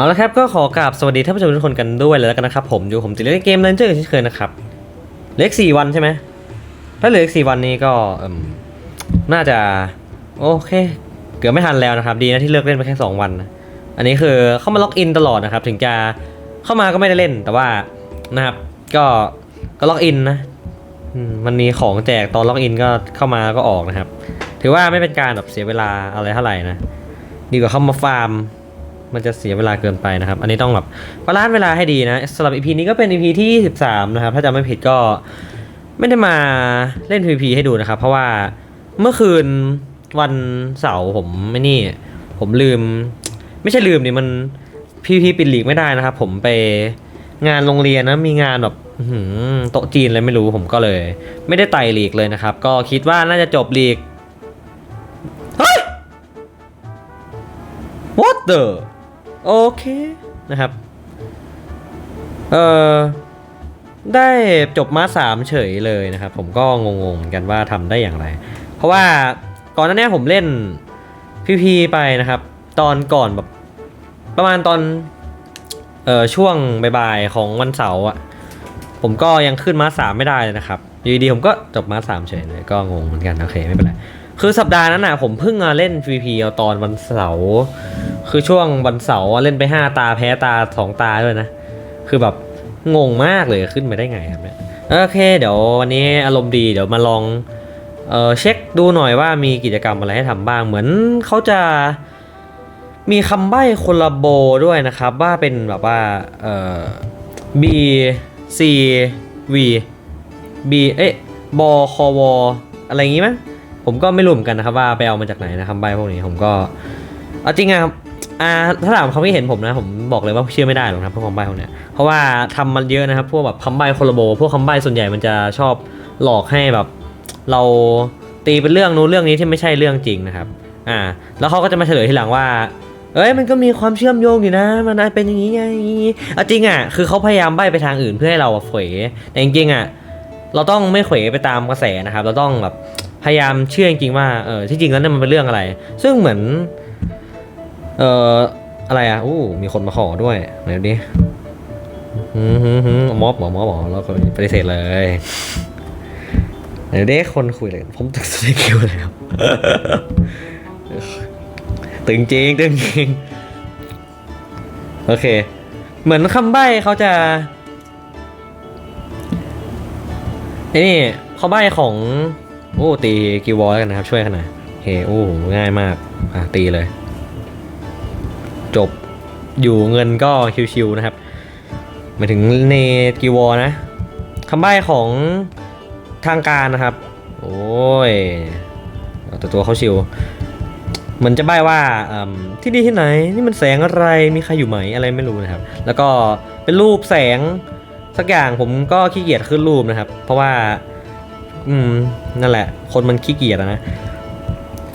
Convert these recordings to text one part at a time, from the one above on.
เอาละครับก็ขอกราบสวัสดีท่านผู้ชมทุกคนกันด้วยเลยแล้วกันนะครับผมอยู่ผมติดเล่นเกมเลนเจอร์เช่นเคยนะครับเหลืออีกสี่วันใช่ไหมถ้าเหลืออีกสี่วันนี้ก็น่าจะโอเค เกือบไม่ทันแล้วนะครับ ดีนะที่เลิกเล่นไปแค่สองวันอันนี้คือเข้ามาล็อกอินตลอดนะครับ ถึงจะเข้ามาก็ไม่ได้เล่นแต่ว่านะครับ ก็ก็ล็อกอินนะมันมีของแจกตอนล็อกอินก็เข้ามาก็ออกนะครับ ถือว่าไม่เป็นการแบบเสียเวลาอะไรเท่าไหร่นะดีกว่าเข้ามาฟาร์ม มันจะเสียเวลาเกินไปนะครับ อันนี้ต้องแบบบาลานซ์เวลาให้ดีนะสำหรับ EP นี้ก็เป็น EP ที่ 13 นะครับ ถ้าจำไม่ผิดก็ไม่ได้มาเล่น PVP ให้ดูนะครับ เพราะว่าเมื่อคืนวันเสาร์ผมไม่นี่ ผมลืม ไม่ใช่ลืมดิมัน PVP ปิดหลีกไม่ได้นะครับ ผมไปงานโรงเรียนนะมีงานแบบโต๊ะจีนอะไรไม่รู้ผมก็เลย ไม่ได้ไต่หลีกเลยนะครับ ก็คิดว่าน่าจะจบหลีกเฮ้ย What the โอเคนะครับ เอ่อ ได้จบมาสามเฉยเลยนะครับ ผมก็งงๆเหมือนกันว่าทำได้อย่างไร เพราะว่าก่อนหน้านี้ผมเล่นพีพีไปนะครับ ตอนก่อนแบบประมาณตอน เอ่อ ช่วงบ่ายๆของวันเสาร์อะผมก็ยังขึ้นมาสามไม่ได้เลยนะครับ อยู่ดีๆผมก็จบมาสามเฉยเลยก็งงเหมือนกัน โอเค ไม่เป็นไร คือสัปดาห์นั้นน่ะผมเพิ่งมาเล่น PVP เอาตอนวันเสาร์คือช่วงวันเสาร์เล่นไป 5 ตาแพ้ตา 2 ตาด้วยนะ คือแบบงงมากเลยขึ้นไปได้ไงครับเนี่ยโอเค เดี๋ยววันนี้อารมณ์ดีเดี๋ยวมาลองเออเช็คดูหน่อยว่ามีกิจกรรมอะไรให้ทำบ้างเหมือนเขาจะมีคำใบ้คนละโบด้วยนะครับ ว่าเป็นแบบว่าเออ B C V B เอ๊ะบคอวอะไรอย่างงี้มั้ย ผมก็ไม่รู้เหมือนกันนะครับว่าไปเอามาจากไหนนะคำใบพวกนี้ผมก็เอาจริงอะครับอ่าถ้าถามเขาไม่เห็นผมนะผมบอกเลยว่าเชื่อไม่ได้หรอกนะพวกคำใบ้พวกเนี้ยเพราะว่าทำมันเยอะนะครับพวกแบบคำใบ้คนละโบ พวกคำใบ้ส่วนใหญ่มันจะชอบหลอกให้แบบ เราตีเป็นเรื่องนู้นเรื่องนี้ที่ไม่ใช่เรื่องจริงนะครับอ่าแล้วเขาก็จะมาเฉลยทีหลังว่า เอ้ยมันก็มีความเชื่อมโยงอยู่นะ มันเป็นอย่างนี้ไงเอาจริงอะคือเขาพยายามใบ้ไปทางอื่นเพื่อให้เราเขวแต่จริงๆอะเราต้องไม่เขวไปตามกระแสนะครับ เราต้องแบบ พยายามเชื่อจริงๆว่าเออที่จริงแล้วนี่ยมันเป็นเรื่องอะไร ซึ่งเหมือน เอ่ออะไรอะอู้มีคนมาขอด้วยไหนดูดิหืมหืมหืมอบหมอมอบหมอแล้วก็ปฏิเสธเลยไหนดิคนคุยเลย ผมตึกสเตคิวเลยครับตึงจริงตึงจริงโอเค เหมือนคำใบ้เขาจะไอ้นี่เขาใบ้ของ อ้ตีกิวอลกันนะครับช่วยกันน่อยโอเคโอ้ง่ายมากอะตีเลย จบอยู่เงินก็ชิวๆนะครับหมายถึงในกิวอลนะคำใบ้ของทางการนะครับ โอ้ยแต่ตัวเขาชิวเหมือนจะใบ้ว่าที่นี่ที่ไหนนี่มันแสงอะไรมีใครอยู่ไหมอะไรไม่รู้นะครับ แล้วก็เป็นรูปแสงสักอย่างผมก็ขี้เกียจขึ้นรูปนะครับ เพราะว่า อืม นั่นแหละ คนมันขี้เกียจนะ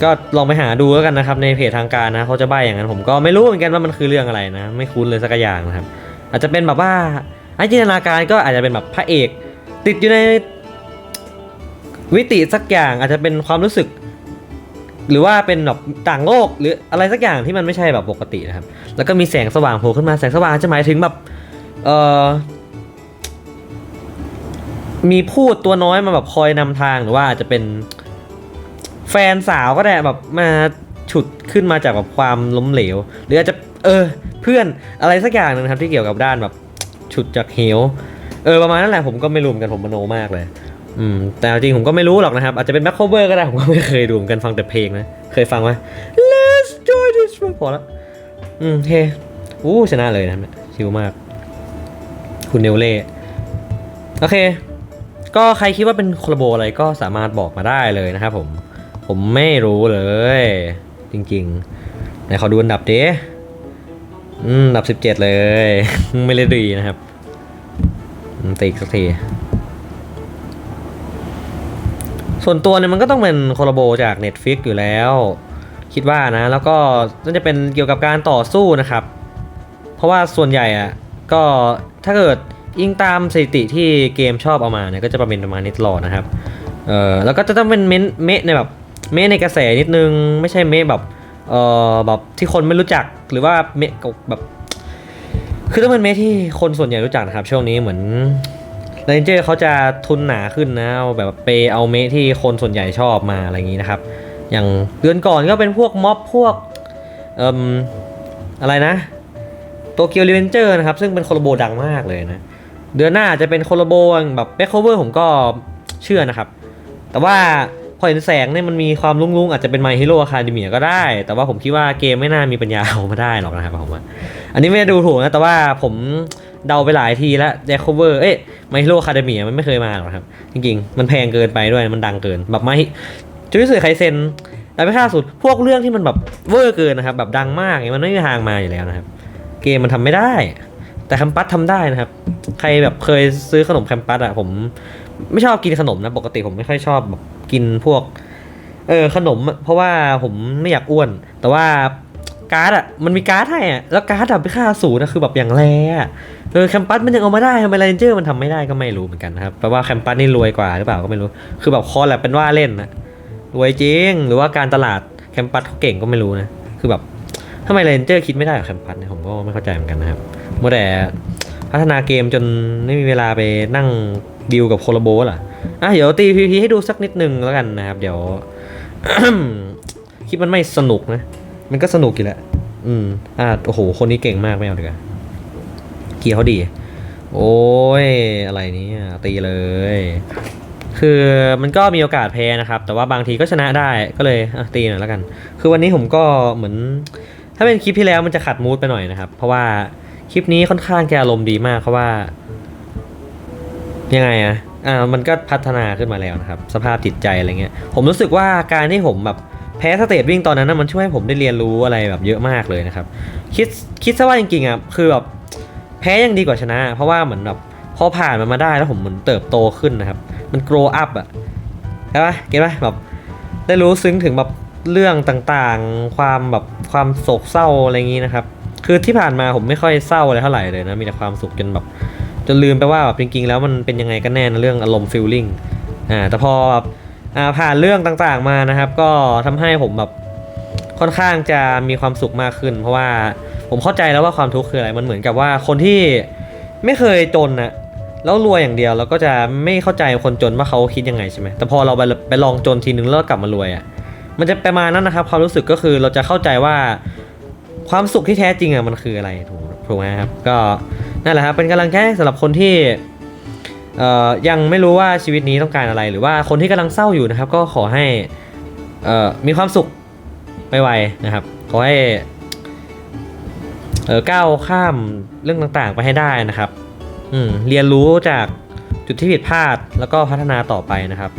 ก็ลองไปหาดูแล้วกันนะครับ ในเพจทางการนะเขาจะใบอย่างนั้นผมก็ไม่รู้เหมือนกันว่ามันคือเรื่องอะไรนะ ไม่คุ้นเลยสักอย่างนะครับ อาจจะเป็นแบบว่าไอ้จินตนาการก็อาจจะเป็นแบบพระเอก ติดอยู่ในวิติสักอย่างอาจจะเป็นความรู้สึก หรือว่าเป็นแบบต่างโลกหรืออะไรสักอย่างที่มันไม่ใช่แบบปกตินะครับ แล้วก็มีแสงสว่างโผล่ขึ้นมาแสงสว่างจะหมายถึงแบบเอ่อ มีพูดตัวน้อยมาแบบคอยนำทางหรือว่าอาจจะเป็นแฟนสาวก็ได้แบบมาฉุดขึ้นมาจากแบบความล้มเหลว หรืออาจจะเออเพื่อนอะไรสักอย่างหนึงครับที่เกี่ยวกับด้านแบบฉุดจากเหวเออประมาณนั้นแหละผมก็ไม่รู้เหมือนกันผมมโนมากเลย อืมแต่จริงผมก็ไม่รู้หรอกนะครับ อาจจะเป็นแบ็คโคเวอร์ก็ได้ผมก็ไม่เคยดูเหมือนกันฟังแต่เพลงนะ เคยฟังไหม Let's join this พอละอืมเฮ้อู้ชนะเลยนะชิวมาก คุณเนลเล่โอเค ก็ใครคิดว่าเป็นโคลาโบอะไรก็สามารถบอกมาได้เลยนะครับผม ผมไม่รู้เลย จริงๆไหนขอดูอันดับดิอืมอันดับ 17 เลย ไม่เลยดีนะครับตีอีกสักที ส่วนตัวเนี่ยมันก็ต้องเป็นโคลาโบจาก Netflix อยู่แล้ว คิดว่านะ แล้วก็น่าจะเป็นเกี่ยวกับการต่อสู้นะครับ เพราะว่าส่วนใหญ่อะก็ถ้าเกิด อิงตามสถิติที่เกมชอบเอามาเนี่ยก็จะประมาณประมาณนี้ตลอดนะครับ เออแล้วก็จะต้องเป็นเมนเมในแบบเมในกระแสนิดนึง ไม่ใช่เมแบบเอ่อแบบที่คนไม่รู้จักหรือว่าเมแบบคือต้องเป็นเมทที่คนส่วนใหญ่รู้จักนะครับ ช่วงนี้เหมือนเรนเจอร์เขาจะทุนหนาขึ้นนะเอาแบบไปเอาเมทที่คนส่วนใหญ่ชอบมาอะไรอย่างนี้นะครับ อย่างเดือนก่อนก็เป็นพวกม็อบพวกเอ่มอะไรนะโตเกียวเวนเจอร์นะครับ ซึ่งเป็นโคโลโบดังมากเลยนะ เดือนหน้าจะเป็นโคโลโบแบบแบ็คโคเวอร์ผมก็เชื่อนะครับ แต่ว่าพอเห็นแสงเนี่ยมันมีความลุ้งๆ อาจจะเป็น My Hero Academia ก็ได้ แต่ว่าผมคิดว่าเกมไม่น่ามีปัญญาเอามาได้หรอกนะครับผมว่า อันนี้ไม่ได้ดูถูกนะ แต่ว่าผมเดาไปหลายทีแล้ว Jack Cover เอ้ย My Hero Academia มันไม่เคยมาหรอกครับ จริงๆ มันแพงเกินไปด้วยมันดังเกินแบบไม่จุดที่สื่อใครเซ็นแต่ไม่ค่าสุดพวกเรื่องที่มันแบบเวอร์เกินนะครับแบบดังมากเนี่ยมันไม่มีทางมาอยู่แล้วนะครับ เกมมันทำไม่ได้ แต่แคมปัสทำได้นะครับ ใครแบบเคยซื้อขนมแคมปัสอะผมไม่ชอบกินขนมนะ ปกติผมไม่ค่อยชอบแบบกินพวก เออขนม เพราะว่าผมไม่อยากอ้วน แต่ว่าการ์ดอะมันมีการ์ดให้อะแล้วการ์ดอะไปค่าศูนย์อะคือแบบอย่างแรอะเออแคมปัสมันยังเอามาได้ทำไมเรนเจอร์มันทำไม่ได้ก็ไม่รู้เหมือนกันนะครับแปลว่าแคมปัสนี่รวยกว่าหรือเปล่าก็ไม่รู้ คือแบบคอแลบเป็นว่าเล่นนะรวยจริงหรือว่าการตลาดแคมปัสเขาเก่งก็ไม่รู้นะคือแบบ ทำไมเรนเจอร์คิดไม่ได้กับแคมปัสเนี่ยผมก็ไม่เข้าใจเหมือนกันนะครับเมื่อแต่พัฒนาเกมจนไม่มีเวลาไปนั่งดีลกับโคลโบล่ะอะเดี๋ยวตีพีพีให้ดูสักนิดนึงแล้วกันนะครับ เดี๋ยว คลิปมันไม่สนุกนะ มันก็สนุกอยู่แหละ อืม อ่าโอ้โห คนนี้เก่งมากไม่เอาดีกว่าเกียร์เขาดี โอ้ย อะไรนี้ตีเลย คือมันก็มีโอกาสแพ้นะครับ แต่ว่าบางทีก็ชนะได้ก็เลยตีหน่อยแล้วกัน คือวันนี้ผมก็เหมือน ถ้าเป็นคลิปที่แล้วมันจะขัดมูดไปหน่อยนะครับ เพราะว่าคลิปนี้ค่อนข้างจะอารมณ์ดีมากเพราะว่า ยังไงอะอ่ามันก็พัฒนาขึ้นมาแล้วนะครับ สภาพจิตใจอะไรเงี้ย ผมรู้สึกว่าการที่ผมแบบแพ้สเตจวิ่งตอนนั้นนะมันช่วยให้ผมได้เรียนรู้อะไรแบบเยอะมากเลยนะครับ คิดคิดซะว่าจริงๆอะคือแบบแพ้ยังดีกว่าชนะ เพราะว่าเหมือนแบบพอผ่านมันมาได้แล้วผมเหมือนเติบโตขึ้นนะครับ มัน grow up อะใช่ปะเก็ตปะแบบได้รู้ซึ้งถึงแบบ เรื่องต่างๆ ความแบบความโศกเศร้าอะไรอย่างนี้นะครับ คือที่ผ่านมาผมไม่ค่อยเศร้าอะไรเท่าไหร่เลยนะ มีแต่ความสุขจนแบบจนลืมไปว่าแบบจริงๆ แล้วมันเป็นยังไงกันแน่นะเรื่องอารมณ์ฟีลลิ่งอ่าแต่พอแบบอ่าผ่านเรื่องต่างๆมานะครับ ก็ทำให้ผมแบบค่อนข้างจะมีความสุขมากขึ้น เพราะว่าผมเข้าใจแล้วว่าความทุกข์คืออะไรมันเหมือนกับว่าคนที่ไม่เคยจนนะแล้วรวยอย่างเดียวแล้วก็จะไม่เข้าใจคนจนว่าเขาคิดยังไงใช่ไหมแต่พอเราไปไปลองจนทีนึงแล้วกลับมารวยอะ มันจะประมาณนั้นนะครับ ความรู้สึกก็คือเราจะเข้าใจว่าความสุขที่แท้จริงอะมันคืออะไรถูกถูกไหมครับก็นั่นแหละครับเป็นกำลังใจสำหรับคนที่ยังไม่รู้ว่าชีวิตนี้ต้องการอะไร หรือว่าคนที่กำลังเศร้าอยู่นะครับ ก็ขอให้มีความสุขไปไวนะครับ ขอให้ก้าวข้ามเรื่องต่างๆ ไปให้ได้นะครับอืเรียนรู้จากจุดที่ผิดพลาดแล้วก็พัฒนาต่อไปนะครับ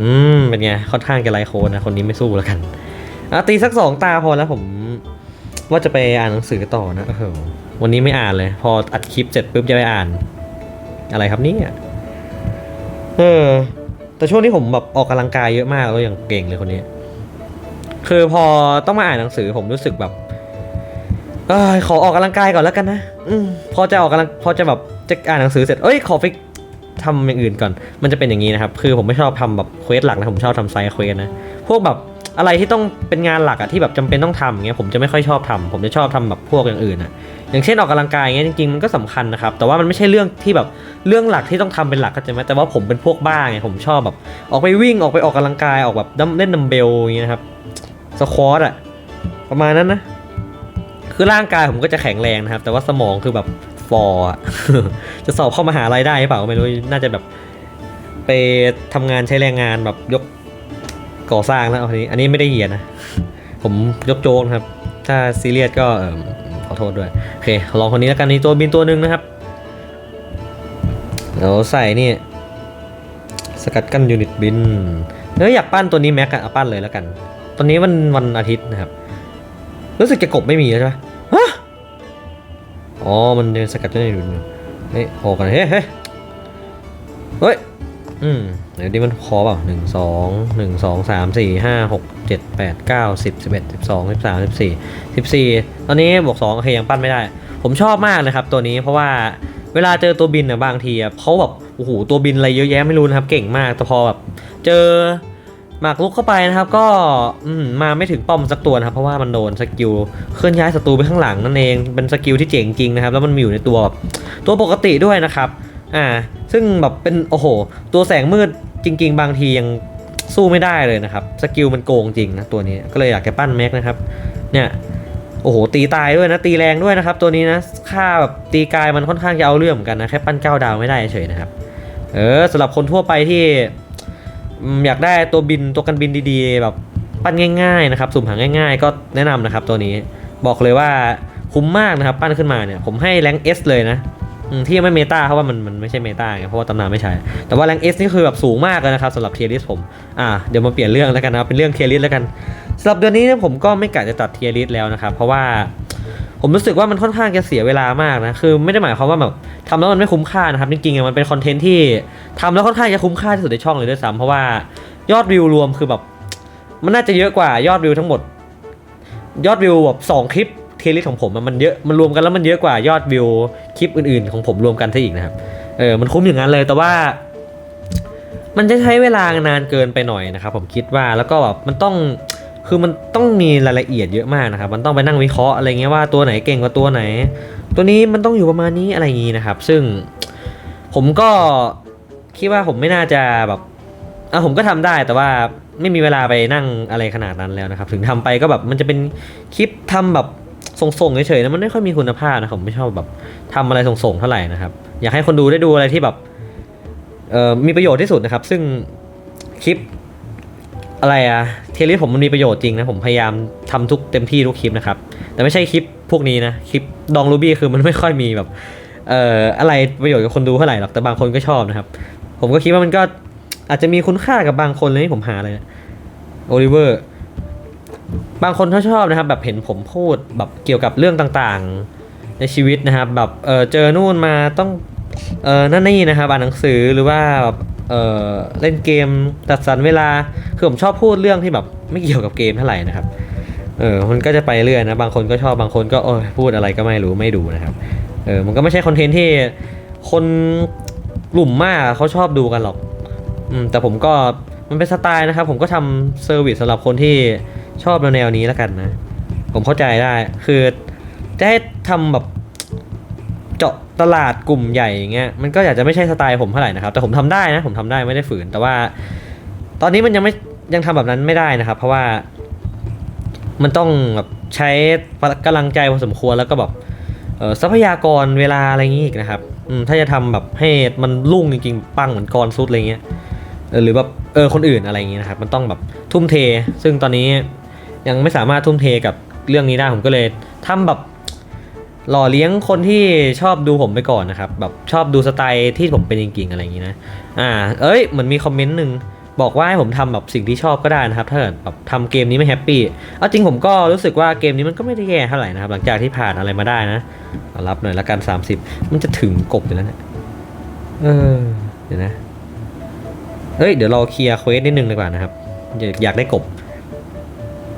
อืม เป็นไง ค่อนข้างจะไรโค้ดนะ คนนี้ไม่สู้แล้วกันอะตีสักสองตาพอแล้วผม ว่าจะไปอ่านหนังสือต่อนะเออวันนี้ไม่อ่านเลย พออัดคลิปเสร็จปุ๊บจะไปอ่าน อะไรครับนี่เออ แต่ช่วงนี้ผมแบบออกกำลังกายเยอะมากแล้วอย่างเก่งเลยคนนี้ คือพอต้องมาอ่านหนังสือผมรู้สึกแบบเอยขอออกกำลังกายก่อนแล้วกันนะ อืมพอจะออกกำลังพอจะแบบจะอ่านหนังสือเสร็จ เอ้ย ขอไป ทำอย่างอื่นก่อน มันจะเป็นอย่างนี้นะครับ คือผมไม่ชอบทำแบบเควสหลักนะ ผมชอบทำไซด์เควสนะ พวกแบบอะไรที่ต้องเป็นงานหลักอะที่แบบจำเป็นต้องทำเงี้ยผมจะไม่ค่อยชอบทำผมจะชอบทำแบบพวกอย่างอื่นอะอย่างเช่นออกกำลังกายเงี้ยจริงๆมันก็สำคัญนะครับ แต่ว่ามันไม่ใช่เรื่องที่แบบเรื่องหลักที่ต้องทำเป็นหลักเข้าใจไหมแต่ว่าผมเป็นพวกบ้าไงผมชอบแบบออกไปวิ่งออกไปออกกำลังกายออกแบบเล่นดัมเบลอย่างเงี้ยครับสควอตอะประมาณนั้นนะคือร่างกายผมก็จะแข็งแรงนะครับ แต่ว่าสมองคือแบบ ฟอร์จะสอบเข้ามหาลัยได้หรือเปล่าไม่รู้น่าจะแบบไปทำงานใช้แรงงานแบบยกก่อสร้างแล้วอันนี้ อันนี้ไม่ได้เหยียดนะ ผมยกโจกนะครับ ถ้าซีเรียสก็ขอโทษด้วย โอเค ลองคนนี้แล้วกันนี่ตัวบินตัวหนึ่งนะครับเดี๋ยวใส่นี่ สกัดกั้นยูนิตบินเนื้ออยากปั้นตัวนี้แม็กอะเอาปั้นเลยแล้วกัน ตอนนี้วันวันอาทิตย์นะครับ รู้สึกจะกบไม่มีแล้วใช่ไหมฮะ อ๋อ มันยังสกัดกั้นยูนิตบินเฮ้ยออกกันเฮ้ยเฮ้ยเฮ้ย อืมเดี๋ยวนี้มันพอเปล่าหนึ่งสองหนึ่งสองสามสี่ห้าหกเจ็ดแปดเก้าสิบสิบเอ็ดสิบสองสิบสามสิบสี่สิบสี่ตอนนี้บวกสองโอเคยังปั้นไม่ได้ ผมชอบมากเลยครับตัวนี้เพราะว่าเวลาเจอตัวบินเนี่ยบางทีอะเขาแบบโอ้โหตัวบินอะไรเยอะแยะไม่รู้นะครับเก่งมากแต่พอแบบเจอ หมากลุกเข้าไปนะครับ ก็มมาไม่ถึงป้อมสักตัวนะครับ เพราะว่ามันโดนสกิลเคลื่อนย้ายศัตรูไปข้างหลังนั่นเองเป็นสกิลที่เจ๋งจริงนะครับ แล้วมันมีอยู่ในตัวแบบตัวปกติด้วยนะครับ อ่า ซึ่งแบบเป็นโอ้โห ตัวแสงมืดจริง ๆ บางทียังสู้ไม่ได้เลยนะครับสกิลมันโกงจริงนะตัวนี้ก็เลยอยากจะปั้นแม็กนะครับ เนี่ยโอ้โหตีตายด้วยนะตีแรงด้วยนะครับตัวนี้นะค่าแบบตีกายมันค่อนข้างจะเอาเรื่องเหมือนกันนะแค่ปั้นเก้าดาวไม่ได้เฉยนะครับ เออสำหรับคนทั่วไปที่ อยากได้ตัวบินตัวกันบินดีๆ แบบปั้นง่าย ๆ นะครับ สุ่มหาง่าย ๆ ก็แนะนำนะครับตัวนี้บอกเลยว่าคุ้มมากนะครับ ปั้นขึ้นมาเนี่ย ผมให้แรงเอสเลยนะที่ยังไม่เมตาเพราะว่ามันมันไม่ใช่เมตาไงเพราะว่าตำนานไม่ใช่ แต่ว่าแรงเอสนี่คือแบบสูงมากเลยนะครับสำหรับเทียริสผมอ่าเดี๋ยวมาเปลี่ยนเรื่องแล้วกันนะครับเป็นเรื่องเทียริสแล้วกันสำหรับเดือนนี้เนี่ยผมก็ไม่กะจะตัดเทียริสแล้วนะครับเพราะว่า ผมรู้สึกว่ามันค่อนข้างจะเสียเวลามากนะคือไม่ได้หมายความว่าแบบทำแล้วมันไม่คุ้มค่านะครับจริงๆอะมันเป็นคอนเทนต์ที่ทำแล้วค่อนข้างจะคุ้มค่าที่สุดในช่องเลยด้วยซ้ำเพราะว่ายอดวิวรวมคือแบบมันน่าจะเยอะกว่ายอดวิวทั้งหมด ยอดวิวแบบสองคลิปเทลิสของผมอะมันเยอะมันรวมกันแล้วมันเยอะกว่ายอดวิวคลิปอื่นๆ ของผมรวมกันซะอีกนะครับเออมันคุ้มอย่างนั้นเลยแต่ว่า มันจะใช้เวลานานเกินไปหน่อยนะครับผมคิดว่าแล้วก็แบบมันต้อง คือมันต้องมีรายละเอียดเยอะมากนะครับ มันต้องไปนั่งวิเคราะห์อะไรเงี้ยว่าตัวไหนเก่งกว่าตัวไหน ตัวนี้มันต้องอยู่ประมาณนี้อะไรอย่างงี้นะครับ ซึ่งผมก็คิดว่าผมไม่น่าจะแบบอะผมก็ทำได้แต่ว่าไม่มีเวลาไปนั่งอะไรขนาดนั้นแล้วนะครับ ถึงทำไปก็แบบมันจะเป็นคลิปทำแบบส่งๆเฉยๆนะมันไม่ค่อยมีคุณภาพนะผมไม่ชอบแบบทำอะไรส่งๆเท่าไหร่นะครับ อยากให้คนดูได้ดูอะไรที่แบบเอ่อมีประโยชน์ที่สุดนะครับ ซึ่งคลิป อะไรอะเทลิสผมมันมีประโยชน์จริงนะ ผมพยายามทำทุกเต็มที่ทุกคลิปนะครับ แต่ไม่ใช่คลิปพวกนี้นะ คลิปดองรูบี้คือมันไม่ค่อยมีแบบเอ่ออะไรประโยชน์กับคนดูเท่าไหร่หรอกแต่บางคนก็ชอบนะครับ ผมก็คิดว่ามันก็อาจจะมีคุณค่ากับบางคนเลยที่ผมหาเลยโอลิเวอร์บางคนเขาชอบนะครับ แบบเห็นผมพูดแบบเกี่ยวกับเรื่องต่างๆ ในชีวิตนะครับ แบบเออเจอนู่นมาต้องเออนั่นนี่นะครับอ่านหนังสือหรือว่าแบบ เออเล่นเกมจัดสรรเวลาคือผมชอบพูดเรื่องที่แบบไม่เกี่ยวกับเกมเท่าไหร่นะครับเออมันก็จะไปเรื่อยนะบางคนก็ชอบบางคนก็โอ้ยพูดอะไรก็ไม่รู้ไม่ดูนะครับเออมันก็ไม่ใช่คอนเทนต์ที่คนกลุ่มมากเขาชอบดูกันหรอกอืมแต่ผมก็มันเป็นสไตล์นะครับ ผมก็ทำเซอร์วิสสำหรับคนที่ชอบแนวนี้แล้วกันนะ ผมเข้าใจได้คือจะให้ทำแบบ ตลาดกลุ่มใหญ่อย่างเงี้ยมันก็อยากจะไม่ใช่สไตล์ผมเท่าไหร่นะครับแต่ผมทำได้นะผมทำได้ไม่ได้ฝืน แต่ว่า ตอนนี้มันยังไม่ยังทำแบบนั้นไม่ได้นะครับ เพราะว่ามันต้องแบบใช้กำลังใจพอสมควรแล้วก็แบบเออทรัพยากรเวลาอะไรอย่างงี้อีกนะครับถ้าจะทำแบบให้มันรุ่งจริงๆปังเหมือนกรซุดอะไรเงี้ยหรือแบบเออคนอื่นอะไรอย่างงี้ยนะครับ มันต้องแบบทุ่มเท ซึ่งตอนนี้ยังไม่สามารถทุ่มเทกับเรื่องนี้ได้ผมก็เลยทำแบบ หล่อเลี้ยงคนที่ชอบดูผมไปก่อนนะครับ แบบชอบดูสไตล์ที่ผมเป็นจริงๆอะไรอย่างงี้นะ อ่า เอ้ยเหมือนมีคอมเมนต์หนึ่งบอกว่าให้ผมทำแบบสิ่งที่ชอบก็ได้นะครับถ้าเกิดแบบทำเกมนี้ไม่แฮปปี้เอาจริงผมก็รู้สึกว่าเกมนี้มันก็ไม่ได้แย่เท่าไหร่นะครับ หลังจากที่ผ่านอะไรมาได้นะเอารับหน่อยละกัน 30 มันจะถึงกบอยู่แล้วเนี่ยเออเดี๋ยวนะเอ้ยเดี๋ยวเราเคลียร์เควสนิดนึงดีกว่านะครับอยากอยากได้กบ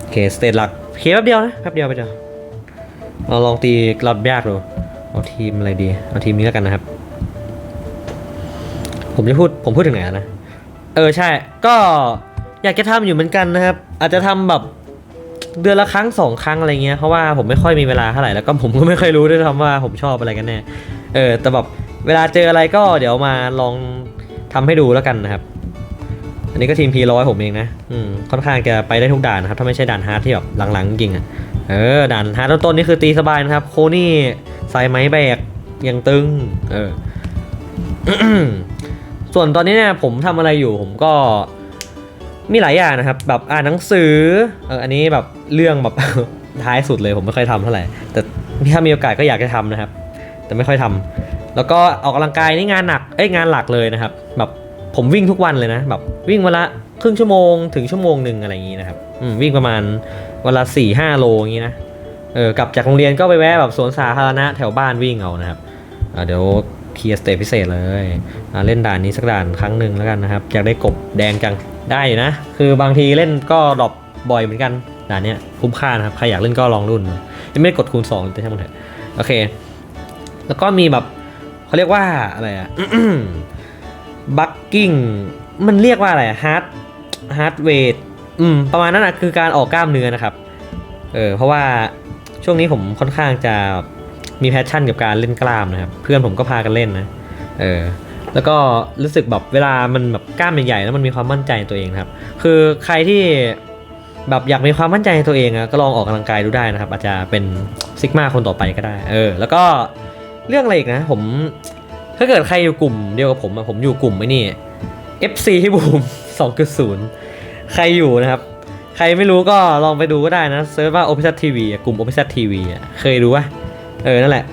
โอเคสเตตหลักเคลียร์แป๊บเดียวนะแป๊บเดียวไปบเดียว เราลองตีรอดยากดูเอาทีมอะไรดีเอาทีมนี้แล้วกันนะครับ ผมจะพูดผมพูดถึงไหนนะเออใช่ ก็อยากจะทำอยู่เหมือนกันนะครับ อาจจะทำแบบเดือนละครั้งสองครั้งอะไรเงี้ยเพราะว่าผมไม่ค่อยมีเวลาเท่าไหร่แล้วก็ผมก็ไม่ค่อยรู้ด้วยซ้ำว่าผมชอบอะไรกันแน่เออแต่แบบเวลาเจออะไรก็เดี๋ยวมาลองทำให้ดูแล้วกันนะครับ อันนี้ก็ทีมพีร้อยผมเองนะอืมค่อนข้างจะไปได้ทุกด่านนะครับถ้าไม่ใช่ด่านฮาร์ดที่แบบหลังๆจริงอะ เออด่านฮาร์ดต้นนี่คือตีสบายนะครับ โคนี่ใส่ไม้แบกยังตึง เออ ส่วนตอนนี้เนี่ยผมทำอะไรอยู่ผมก็มีหลายอย่างนะครับ แบบอ่านหนังสือเอออันนี้แบบเรื่องแบบท้ายสุดเลยผมไม่ค่อยทำเท่าไหร่ แต่ถ้ามีโอกาสก็อยากจะทำนะครับ แต่ไม่ค่อยทำแล้วก็ออกกำลังกายนี่งานหนักเอ้ยงานหลักเลยนะครับ แบบผมวิ่งทุกวันเลยนะแบบวิ่งวันละครึ่งชั่วโมงถึงชั่วโมงหนึ่งอะไรอย่างนี้นะครับวิ่งประมาณ วันละสี่ห้าโลอย่างนี้นะเออกลับจากโรงเรียนก็ไปแวะแบบสวนสาธารณะแถวบ้านวิ่งเอานะครับเดี๋ยวเคลียร์สเตจพิเศษเลยเล่นด่านนี้สักด่านครั้งหนึ่งแล้วกันนะครับอยากได้กบแดงจังได้อยู่นะ คือบางทีเล่นก็ดรอปบ่อยเหมือนกันด่านนี้คุ้มค่านะครับใครอยากเล่นก็ลองรุ่นยังไม่ได้กดคูณสองแต่ช่างมันเถอะโอเค แล้วก็มีแบบเขาเรียกว่าอะไรอะบักกิ้งมันเรียกว่าอะไรฮาร์ดฮาร์ดเวท อืมประมาณนั้นนะคือการออกกล้ามเนื้อนะครับ เออเพราะว่าช่วงนี้ผมค่อนข้างจะมีแพชชั่นกับการเล่นกล้ามนะครับ เพื่อนผมก็พากันเล่นนะ เออ แล้วก็รู้สึกแบบเวลามันแบบกล้ามใหญ่ๆแล้วมันมีความมั่นใจในตัวเองครับ คือใครที่แบบอยากมีความมั่นใจในตัวเองอะก็ลองออกกำลังกายดูได้นะครับ อาจจะเป็นซิกมาคนต่อไปก็ได้ เออ แล้วก็เรื่องอะไรอีกนะ ผมถ้าเกิดใครอยู่กลุ่มเดียวกับผมอะผมอยู่กลุ่มไอ้นี่ FC ที่บูม2.0 ใครอยู่นะครับ ใครไม่รู้ก็ลองไปดูก็ได้นะเซิร์ชว่า o p e s a t TV อะกลุ่ม o p e s a t TV อะเคยดูปะเออนั่นแหละ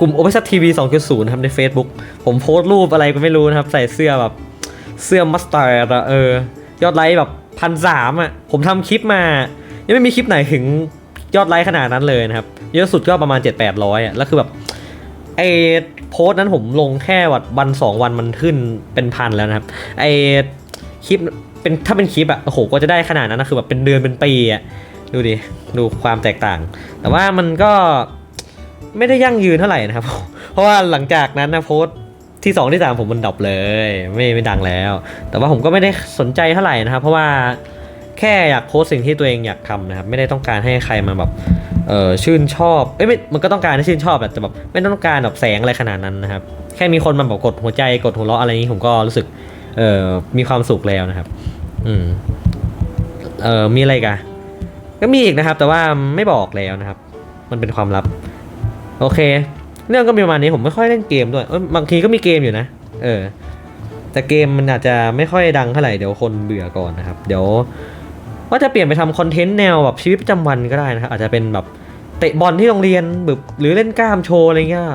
กลุ่ม o p e s TV 2.0ครับใน Facebook ผมโพสต์รูปอะไรก็ไม่รู้นะครับ ใส่เสื้อแบบเสื้อมัสตาร์ดเออยอดไลค์แบบพันสามอะผมทำคลิปมา ยังไม่มีคลิปไหนถึงยอดไลค์ขนาดนั้นเลยนะครับ เยอะสุดก็ประมาณ 7-800อะแล้วคือแบบไอโพสต์นั้นผมลงแค่วันวันสองวันมันขึ้นเป็นพันแล้วนะครับไอคลิป เป็นถ้าเป็นคลิปอะโอ้โหก็จะได้ขนาดนั้นนะคือแบบเป็นเดือนเป็นปีอะดูดิดูความแตกต่าง แต่ว่ามันก็ไม่ได้ยั่งยืนเท่าไหร่นะครับ เพราะว่าหลังจากนั้นนะโพสต์ที่สองที่สามผมมันดรอปเลย ไม่ไม่ดังแล้ว แต่ว่าผมก็ไม่ได้สนใจเท่าไหร่นะครับ เพราะว่าแค่อยากโพสต์สิ่งที่ตัวเองอยากทำนะครับ ไม่ได้ต้องการให้ใครมาแบบเออชื่นชอบเอ้ยไม่มันก็ต้องการให้ชื่นชอบแหละแต่แบบไม่ต้องการแบบแสงอะไรขนาดนั้นนะครับ แค่มีคนมาแบบกดหัวใจกดหัวเราะอะไรนี้ผมก็รู้สึกเออมีความสุขแล้วนะครับ อืมเออมีอะไรกันก็มีอีกนะครับ แต่ว่าไม่บอกแล้วนะครับ มันเป็นความลับ โอเค เรื่องก็มีประมาณนี้ผมไม่ค่อยเล่นเกมด้วยเอ้ยบางทีก็มีเกมอยู่นะ เออ แต่เกมมันอาจจะไม่ค่อยดังเท่าไหร่เดี๋ยวคนเบื่อก่อนนะครับ เดี๋ยวว่าจะเปลี่ยนไปทำคอนเทนต์แนวแบบชีวิตประจำวันก็ได้นะครับอาจจะเป็นแบบเตะบอลที่โรงเรียนแบบหรือเล่นกล้ามโชว์อะไรเงี้ย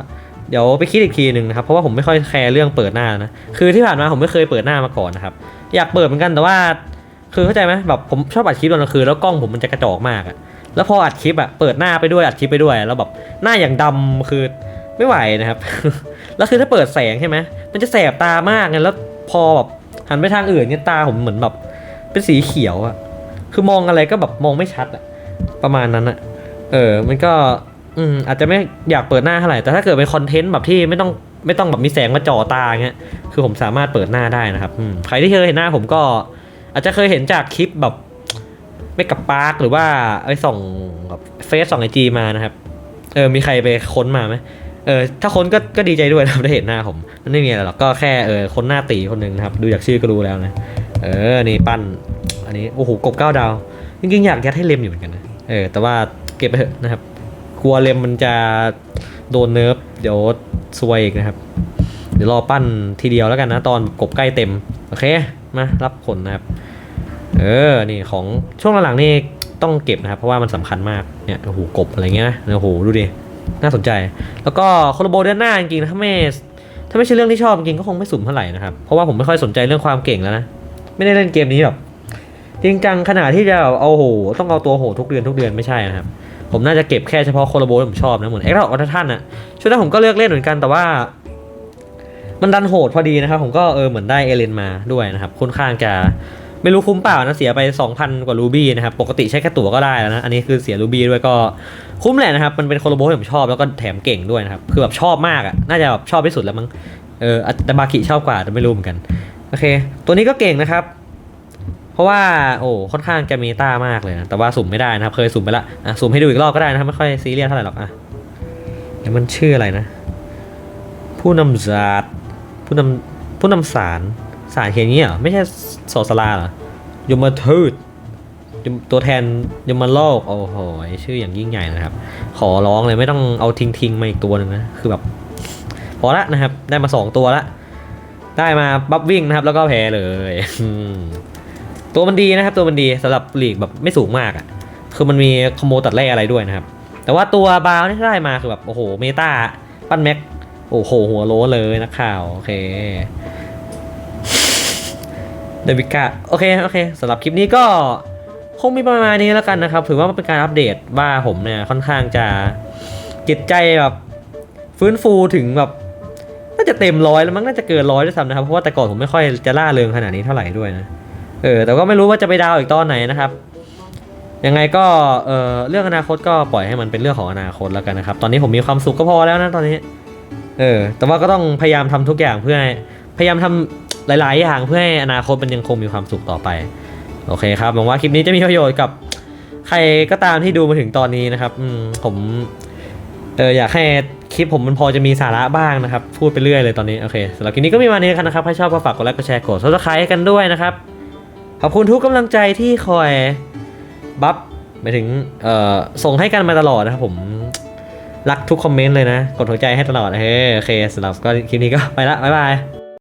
เดี๋ยวไปคิดอีกทีหนึ่งนะครับเพราะว่าผมไม่ค่อยแคร์เรื่องเปิดหน้านะคือที่ผ่านมาผมไม่เคยเปิดหน้ามาก่อนนะครับอยากเปิดเหมือนกันแต่ว่า คือเข้าใจไหมแบบผมชอบอัดคลิปตอนกลางคืนแล้วกล้องผมมันจะกระจอกมากอะแล้วพออัดคลิปอะเปิดหน้าไปด้วยอัดคลิปไปด้วย แล้วแบบหน้าอย่างดำคือไม่ไหวนะครับแล้วคือถ้าเปิดแสงใช่ไหมมันจะแสบตามากไงแล้วพอแบบหันไปทางอื่นเนี่ยตาผมเหมือนแบบเป็นสีเขียวอะคือมองอะไรก็แบบมองไม่ชัดอะประมาณนั้นอะเออมันก็ อืมอาจจะไม่อยากเปิดหน้าเท่าไหร่แต่ถ้าเกิดเป็นคอนเทนต์แบบที่ไม่ต้องไม่ต้องแบบมีแสงมาจ่อตาเงี้ยคือผมสามารถเปิดหน้าได้นะครับอืมใครที่เคยเห็นหน้าผมก็ อาจจะเคยเห็นจากคลิปแบบไม่กับปาร์คหรือว่าไอ้ส่องแบบเฟซส่องไอจีมานะครับ เออมีใครไปค้นมาไหมเออถ้าค้นก็ก็ดีใจด้วยนะครับได้เห็นหน้าผมมันไม่มีอะไรหรอกก็แค่เออคนหน้าตีคนหนึ่งนะครับ ดูจากชื่อก็รู้แล้วนะเออนี่ปั้น อันนี้โอ้โหกบเก้าดาวจริงๆอยากยัดให้เลมอยู่เหมือนกันนะเออแต่ว่าเก็บไปเถอะนะครับ ลัวเลมมันจะโดนเนิร์ฟเดี๋ยวซวยอีกนะครับ เดี๋ยวรอปั้นทีเดียวแล้วกันนะตอนกบใกล้เต็ม โอเค มารับผลนะครับ เออ นี่ของช่วงหลังๆนี่ต้องเก็บนะครับ เพราะว่ามันสำคัญมาก เนี่ยโอ้โหกบอะไรเงี้ยนะโอ้โหดูดิ น่าสนใจ แล้วก็โคโลโบเดือนหน้าจริงๆนะถ้าไม่ถ้าไม่ใช่เรื่องที่ชอบจริงๆก็คงไม่สุ่มเท่าไหร่นะครับ เพราะว่าผมไม่ค่อยสนใจเรื่องความเก่งแล้วนะ ไม่ได้เล่นเกมนี้แบบจริงจังขนาดที่จะเอาโห ต้องเอาตัวโหทุกเดือนทุกเดือนไม่ใช่นะครับ ผมน่าจะเก็บแค่เฉพาะโคโลโบที่ผมชอบนะเหมือนเอ็กซ์ออทันอะช่วงนั้นผมก็เลือกเล่นเหมือนกันแต่ว่า มันดันโหดพอดีนะครับ ผมก็เออเหมือนได้เอเลนมาด้วยนะครับค่อนข้างจะไม่รู้คุ้มเปล่านะเสียไป 2,000 กว่ารูบี้นะครับปกติใช้แค่ตั๋วก็ได้แล้วนะอันนี้คือเสียรูบี้ด้วยก็คุ้มแหละนะครับมันเป็นโคโลโบที่ผมชอบแล้วก็แถมเก่งด้วยนะครับคือแบบชอบมากอะน่าจะแบบชอบที่สุดแล้วมั้งเออแต่บากิชอบกว่าแต่ไม่รู้เหมือนกันโอเค ตัวนี้ก็เก่งนะครับ เพราะว่าโอ้ค่อนข้างจะมีต้ามากเลยนะ แต่ว่าสุ่มไม่ได้นะครับ เคยสุ่มไปละอะสุ่มให้ดูอีกรอบก็ได้นะครับ ไม่ค่อยซีเรียสเท่าไหร่หรอกอะเดี๋ยวมันชื่ออะไรนะ ผู้นำศาสตร์ผู้นำผู้นำสารสารเขียนงี้เหรอไม่ใช่โสสลาเหรอยมทูตยมตัวแทนยมโลกโอ้โหชื่ออย่างยิ่งใหญ่นะครับ ขอร้องเลยไม่ต้องเอาทิ้งทิ้งมาอีกตัวหนึ่งนะคือแบบพอละนะครับ ได้มาสองตัวละ ได้มาบัฟวิ่งนะครับ แล้วก็แพ้เลย ตัวมันดีนะครับ ตัวมันดีสำหรับลีกแบบไม่สูงมากอะ่ะ คือมันมีคอมโบตัดแร่อะไรด้วยนะครับ แต่ว่าตัวบาวที่ได้มาคือแบบโอ้โหเมตาปั้นแม็กโอ้โหหัวโลเลยนักข่าวโอเคเดวิก้าโอเคโอเคสำหรับคลิปนี้ก็คงมีประมาณนี้แล้วกันนะครับ ถือว่าเป็นการอัปเดตว่าผมเนี่ยค่อนข้างจะจิตใจแบบฟื้นฟูถึงแบบน่าจะเต็มร้อยแล้วมั้งน่าจะเกินร้อยด้วยซ้ำนะครับ เพราะว่าแต่ก่อนผมไม่ค่อยจะล่าเริงขนาดนี้เท่าไหร่ด้วยนะ เออแต่ก็ไม่รู้ว่าจะไปดาวอีกตอนไหนนะครับ ยังไงก็เออเรื่องอนาคตก็ปล่อยให้มันเป็นเรื่องของอนาคตแล้วกันนะครับ ตอนนี้ผมมีความสุขก็พอแล้วนะตอนนี้ เออ แต่ว่าก็ต้องพยายามทำทุกอย่างเพื่อพยายามทำหลาย ๆ อย่างเพื่อให้อนาคตมันยังคงมีความสุขต่อไป โอเคครับหวังว่าคลิปนี้จะมีประโยชน์กับใครก็ตามที่ดูมาถึงตอนนี้นะครับอืมผมเอออยากให้คลิปผมมันพอจะมีสาระบ้างนะครับ พูดไปเรื่อยเลยตอนนี้ โอเคสำหรับคลิปนี้ก็มีมาเนี้กันนะครับ ถ้าชอบก็ฝากกดไลค์กดแชร์กด subscribe กันด้วยนะครับ ขอบคุณทุกกำลังใจที่คอยบัฟไปถึงส่งให้กันมาตลอดนะครับผมรักทุกคอมเมนต์เลยนะ กดหัวใจให้ตลอดเฮ้โอเคสำหรับก็คลิปนี้ก็ไปละบ๊ายบาย